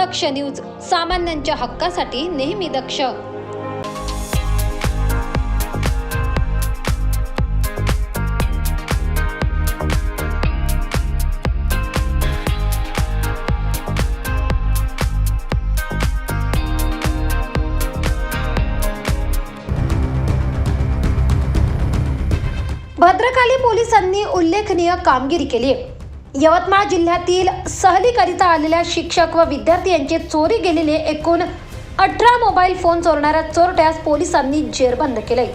दक्ष news सामान्यांच्या हक्कासाठी नेहमी दक्ष. भद्रकाली पोलिसांनी उल्लेखनीय कामगिरी केली आहे. यवतमाळ जिल्ह्यातील सहलीकरिता आलेल्या शिक्षक व विद्यार्थी यांचे चोरी गेलेले एकूण अठरा मोबाईल फोन चोरणाऱ्या चोरट्यास पोलिसांनी जेरबंद केले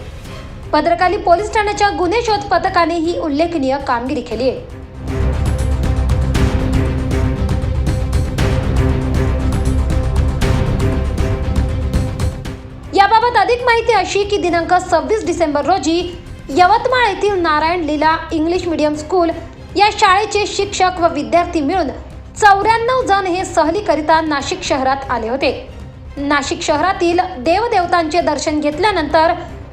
भद्रकाली पोलीस ठाण्याच्या गुन्हे शोध पथकाने ही उल्लेखनीय कामगिरी केली आहे. याबाबत अधिक माहिती अशी की दिनांक सव्वीस डिसेंबर रोजी यवतमाळ येथील Narayan Leela English medium school या शाळेचे शिक्षक व विद्यार्थी मिळून चौऱ्याण्णव जण हे सहलीकरिता नाशिक शहरात आले होते. नाशिक शहरातील देवदेवतांचे दर्शन घेतल्यानंतर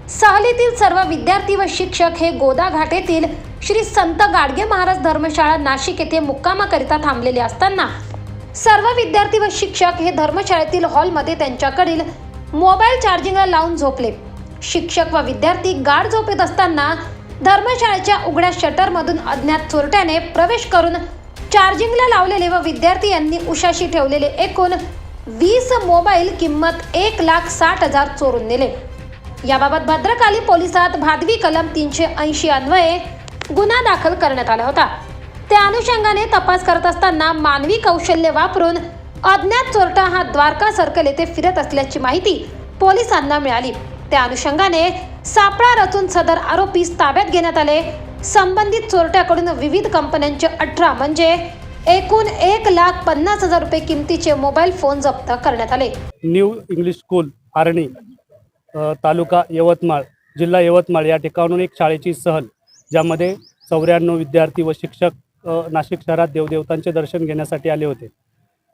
सहलीतील सर्व विद्यार्थी व शिक्षक हे गोदा घाट येथील श्री संत गाडगे महाराज धर्मशाळा नाशिक येथे मुक्कामाकरिता थांबलेले असताना सर्व विद्यार्थी व शिक्षक हे धर्मशाळेतील हॉलमध्ये त्यांच्याकडील मोबाईल चार्जिंगला लावून झोपले. शिक्षक व विद्यार्थी गाढ झोपेत असताना धर्मशाळेच्या उघड्या शटरमधून अज्ञात चोरट्याने प्रवेश करून चार्जिंगला लावलेले व विद्यार्थी यांनी उशाशी ठेवलेले एकूण वीस मोबाईल किंमत एक लाख साठ हजार चोरून नेले. याबाबत भद्रकाली पोलिसात भादवी कलम तीनशे ऐंशी अन्वये गुन्हा दाखल करण्यात आला होता. त्या अनुषंगाने तपास करत असताना मानवी कौशल्य वापरून अज्ञात चोरटा हा द्वारका सर्कल येथे फिरत असल्याची माहिती पोलिसांना मिळाली. त्या अनुषंगाने सापळा रचून सदर आरोपीस ताब्यात घेण्यात आले. संबंधित चोरट्याकडून विविध कंपन्यांचे अठरा म्हणजे एकूण एक लाख पन्नास हजार रुपये किमतीचे मोबाईल फोन जप्त करण्यात आले. New English school Arni taluka Yavatmal जिल्हा यवतमाळ या ठिकाणून एक शाळेची सहल ज्यामध्ये चौऱ्याण्णव विद्यार्थी व शिक्षक नाशिक शहरात देवदेवतांचे दर्शन घेण्यासाठी आले होते.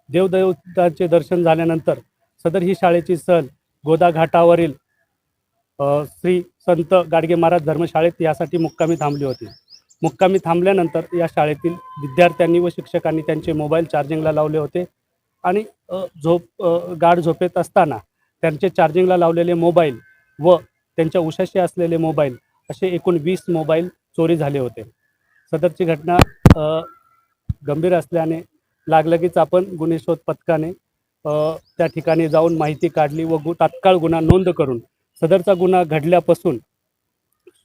देवदेवतांचे दर्शन झाल्यानंतर सदर ही शाळेची सहल गोदा घाटावरील श्री संत गाडगे महाराज धर्मशाळेत यासाठी मुक्कामी थांबली होती. मुक्कामी थांबल्यानंतर या शाळेतील विद्यार्थ्यांनी व शिक्षकांनी त्यांचे मोबाईल चार्जिंगला लावले होते आणि झोप गाढ झोपेत असताना त्यांचे चार्जिंगला लावलेले मोबाईल व त्यांच्या उशाशी असलेले मोबाईल असे एकूण वीस मोबाईल चोरी झाले होते. सदरची घटना गंभीर असल्याने लागलगीच आपण गुन्हे शोध पथकाने त्या ठिकाणी जाऊन माहिती काढली व गु तात्काळ गुन्हा नोंद करून सदरचा गुन्हा घडल्यापासून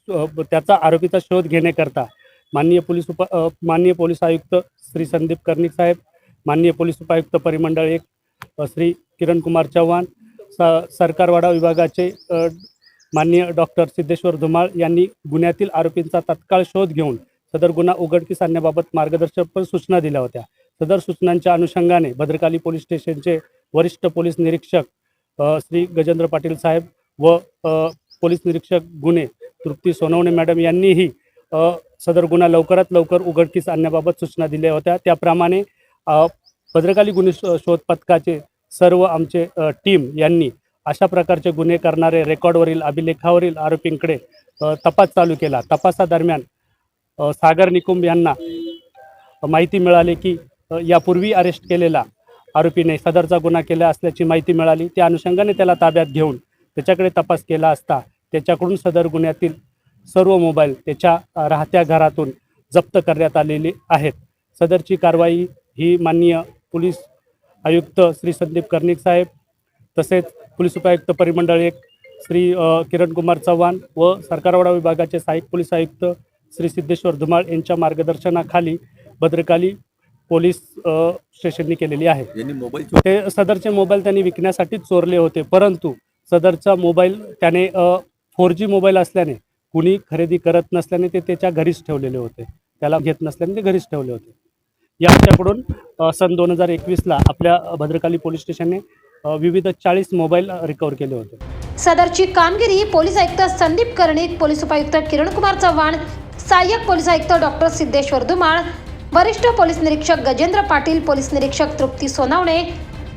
त्याचा आरोपीचा शोध घेण्याकरता माननीय पोलीस उप माननीय पोलीस आयुक्त श्री संदीप कर्णिक साहेब माननीय पोलीस उपायुक्त परिमंडळ एक श्री किरण कुमार चव्हाण स सरकारवाडा विभागाचे माननीय डॉक्टर सिद्धेश्वर धुमाळ यांनी गुन्ह्यातील आरोपींचा तत्काळ शोध घेऊन सदर गुन्हा उघडकीस आणण्याबाबत मार्गदर्शक सूचना दिल्या होत्या. सदर सूचनांच्या अनुषंगाने भद्रकाली पोलीस स्टेशनचे वरिष्ठ पोलीस निरीक्षक श्री गजेंद्र पाटील साहेब व पोलीस निरीक्षक गुन्हे तृप्ती सोनवणे मॅडम यांनीही सदर गुन्हा लवकरात लवकर उघडकीस आणण्याबाबत सूचना दिल्या होत्या. त्याप्रमाणे भद्रकाली गुन्हे शोध पथकाचे सर्व आमचे टीम यांनी अशा प्रकारचे गुन्हे करणारे रेकॉर्डवरील अभिलेखावरील आरोपींकडे तपास चालू केला. तपासादरम्यान सागर निकुंब यांना माहिती मिळाली की यापूर्वी अरेस्ट केलेला आरोपीने सदरचा गुन्हा केला असल्याची माहिती मिळाली. त्या अनुषंगाने त्याला ताब्यात घेऊन त्याच्याकडे तपास केला असता त्याच्याकडून सदर गुन्ह्यातील सर्व मोबाईल त्याच्या राहत्या घरातून जप्त करण्यात आलेले आहेत. सदरची कारवाई ही माननीय पोलीस आयुक्त श्री संदीप कर्णिक साहेब तसेच पोलीस उपायुक्त परिमंडळ एक श्री किरण कुमार चव्हाण व सरकारवाडा विभागाचे सहाय्यक पोलीस आयुक्त श्री सिद्धेश्वर धुमाळ यांच्या मार्गदर्शनाखाली भद्रकाली पोलीस स्टेशननी केलेली आहे. ते सदरचे मोबाईल त्यांनी विकण्यासाठीच चोरले होते परंतु सदरचा मोबाईल त्याने फोर जी मोबाईल असल्याने कुणी खरेदी करत नसल्याने ते त्याच्या घरीच ठेवलेले होते. त्याला घेत नसल्याने ते घरीच ठेवले होते. याच्याकडून सन दोन हजार एकवीसला आपल्या भद्रकाली पोलीस स्टेशनने विविध चाळीस मोबाईल रिकवर केले होते. सदरची कामगिरी पोलीस आयुक्त संदीप कर्णिक पोलीस उपायुक्त किरणकुमार चव्हाण सहाय्यक पोलीस आयुक्त डॉक्टर सिद्धेश्वर धुमाळ वरिष्ठ पोलीस निरीक्षक गजेंद्र पाटील पोलीस निरीक्षक तृप्ती सोनावणे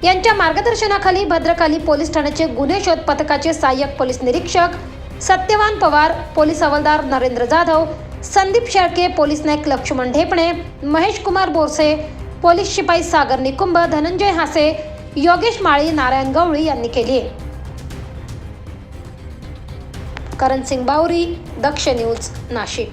यांच्या मार्गदर्शनाखाली भद्रकाली पोलीस ठाण्याचे गुन्हे शोध पथकाचे सहाय्यक पोलीस निरीक्षक सत्यवान पवार पोलीस हवालदार नरेंद्र जाधव संदीप शेळके पोलीस नाईक लक्ष्मण ढेपणे महेश कुमार बोरसे पोलीस शिपाई सागर निकुंभ धनंजय हासे योगेश माळी नारायण गवळी यांनी केली करण सिंग बावरी दक्ष न्यूज नाशिक.